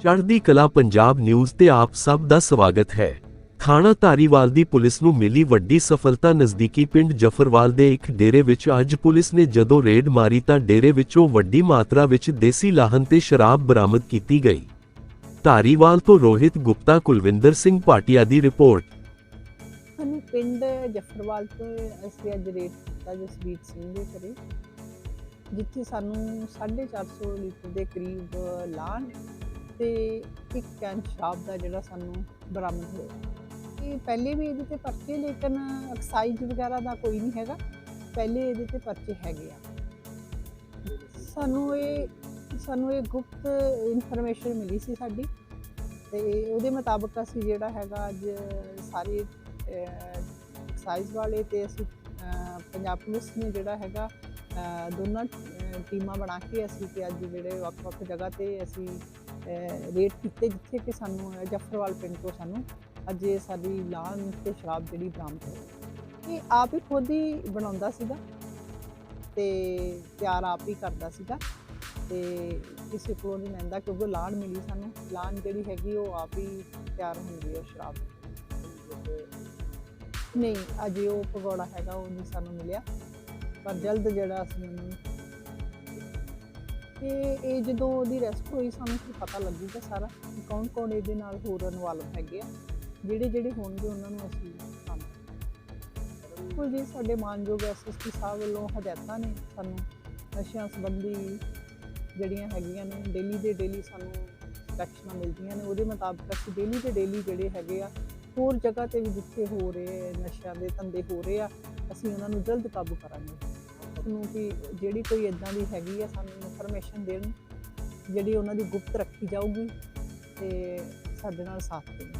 ਚੜ੍ਹਦੀ ਕਲਾ ਪੰਜਾਬ ਨਿਊਜ਼ ਤੇ ਆਪ ਸਭ ਦਾ ਸਵਾਗਤ ਹੈ। ਥਾਣਾ ਧਾਰੀਵਾਲ ਦੀ ਪੁਲਿਸ ਨੂੰ ਮਿਲੀ ਵੱਡੀ ਸਫਲਤਾ ਨਜ਼ਦੀਕੀ ਪਿੰਡ ਜਫਰਵਾਲ ਦੇ ਇੱਕ ਡੇਰੇ ਵਿੱਚ ਅੱਜ ਪੁਲਿਸ ਨੇ ਜਦੋਂ ਰੇਡ ਮਾਰੀ ਤਾਂ ਡੇਰੇ ਵਿੱਚੋਂ ਵੱਡੀ ਮਾਤਰਾ ਵਿੱਚ ਦੇਸੀ ਲਾਹਨ ਤੇ ਸ਼ਰਾਬ ਬਰਾਮਦ ਕੀਤੀ ਗਈ। ਧਾਰੀਵਾਲ ਤੋਂ ਰੋਹਿਤ ਗੁਪਤਾ, ਕੁਲਵਿੰਦਰ ਸਿੰਘ ਭਾਟੀਆ ਦੀ ਰਿਪੋਰਟ। ਸਾਨੂੰ ਪਿੰਡ ਜਫਰਵਾਲ ਤੋਂ ਅਸੀਂ ਅੱਜ ਰੇਟ ਕੀਤਾ ਜਸਵੀਰ ਸਿੰਘ ਦੇ ਘਰੇ, ਜਿੱਥੇ ਸਾਨੂੰ 450 ਲੀਟਰ ਦੇ ਕਰੀਬ ਲਾਣ ਤੇ ਇੱਕ ਕੈਨ ਸ਼ਰਾਬ ਦਾ ਜਿਹੜਾ ਸਾਨੂੰ ਬਰਾਮਦ ਹੋਇਆ। ਇਹ ਪਹਿਲੇ ਵੀ ਇਹਦੇ ਤੇ ਪਰਚੇ, ਲੇਕਿਨ ਐਕਸਾਈਜ਼ ਵਗੈਰਾ ਦਾ ਕੋਈ ਨਹੀਂ ਹੈਗਾ। ਪਹਿਲੇ ਇਹਦੇ ਤੇ ਪਰਚੇ ਹੈਗੇ ਆ। ਸਾਨੂੰ ਇਹ ਸਾਨੂੰ ਇਹ ਗੁਪਤ ਇਨਫੋਰਮੇਸ਼ਨ ਮਿਲੀ ਸੀ ਸਾਡੀ। ਤੇ ਉਹਦੇ ਮੁਤਾਬਕ ਅਸੀਂ ਜਿਹੜਾ ਹੈਗਾ ਅੱਜ ਸਾਰੇ ਐਕਸਾਈਜ਼ ਵਾਲੇ ਤੇ ਅਸੀਂ ਪੰਜਾਬ ਪੁਲਿਸ ਨੇ ਜਿਹੜਾ ਹੈਗਾ ਦੋਨਾਂ ਟੀਮਾਂ ਬਣਾ ਕੇ ਅਸੀਂ ਤੇ ਅੱਜ ਜਿਹੜੇ ਵੱਖ-ਵੱਖ ਜਗ੍ਹਾ ਤੇ ਅਸੀਂ ਰੇਟ ਕੀਤੇ ਜਿੱਥੇ ਕਿ ਸਾਨੂੰ ਜਫਰਵਾਲ ਪਿੰਡ ਤੋਂ ਸਾਨੂੰ ਅੱਜ ਇਹ ਸਾਡੀ ਲਾਨ ਤੇ ਸ਼ਰਾਬ ਜਿਹੜੀ ਬਰਾਮਦ ਹੋਈ। ਇਹ ਆਪ ਹੀ ਖੁਦ ਹੀ ਬਣਾਉਂਦਾ ਸੀਗਾ ਤੇ ਤਿਆਰ ਆਪ ਹੀ ਕਰਦਾ ਸੀਗਾ ਤੇ ਕਿਸੇ ਕੋਲੋਂ ਨਹੀਂ ਲੈਂਦਾ ਕਿਉਂਕਿ ਲਾਣ ਮਿਲੀ ਸਾਨੂੰ। ਲਾਣ ਜਿਹੜੀ ਹੈਗੀ ਉਹ ਆਪ ਹੀ ਤਿਆਰ ਹੁੰਦੀ ਹੈ ਸ਼ਰਾਬ ਨਹੀਂ, ਅਜੇ ਉਹ ਪਕੌੜਾ ਹੈਗਾ, ਉਹ ਨਹੀਂ ਸਾਨੂੰ ਮਿਲਿਆ। ਪਰ ਜਲਦ ਜਿਹੜਾ ਅਸੀਂ ਉਹਨੂੰ ਤੇ ਇਹ ਜਦੋਂ ਉਹਦੀ ਰੈਸਟ ਹੋਈ ਸਾਨੂੰ ਫਿਰ ਪਤਾ ਲੱਗੂਗਾ ਸਾਰਾ ਕੌਣ ਕੌਣ ਇਹਦੇ ਨਾਲ ਹੋਰ ਇਨਵੋਲਵ ਹੈਗੇ ਆ। ਜਿਹੜੇ ਜਿਹੜੇ ਹੋਣਗੇ ਉਹਨਾਂ ਨੂੰ ਅਸੀਂ ਬਿਲਕੁਲ ਜੀ ਸਾਡੇ ਮਾਨਯੋਗ ਐਸਐਸਪੀ ਸਾਹਿਬ ਵੱਲੋਂ ਹਦਾਇਤਾਂ ਨੇ ਸਾਨੂੰ ਨਸ਼ਿਆਂ ਸੰਬੰਧੀ ਜਿਹੜੀਆਂ ਹੈਗੀਆਂ ਨੇ ਡੇਲੀ ਦੇ ਡੇਲੀ ਸਾਨੂੰ ਇੰਸਟਰਕਸ਼ਨਾਂ ਮਿਲਦੀਆਂ ਨੇ। ਉਹਦੇ ਮੁਤਾਬਕ ਅਸੀਂ ਡੇਲੀ ਦੇ ਡੇਲੀ ਜਿਹੜੇ ਹੈਗੇ ਆ ਹੋਰ ਜਗ੍ਹਾ ਤੇ ਵੀ ਜਿੱਥੇ ਹੋ ਰਹੇ ਆ, ਨਸ਼ਿਆਂ ਦੇ ਧੰਦੇ ਹੋ ਰਹੇ ਆ ਅਸੀਂ ਉਹਨਾਂ ਨੂੰ ਜਲਦ ਕਾਬੂ ਕਰਾਂਗੇ। ਨੂੰ ਕਿ ਜਿਹੜੀ ਕੋਈ ਇਦਾਂ ਦੀ ਹੈਗੀ ਆ ਸਾਨੂੰ ਇਨਫੋਰਮੇਸ਼ਨ ਦੇਣ ਜਿਹੜੀ ਉਹਨਾਂ ਦੀ ਗੁਪਤ ਰੱਖੀ ਜਾਊਗੀ ਤੇ ਸਾਡੇ ਨਾਲ ਸਾਥ ਦੇਣ।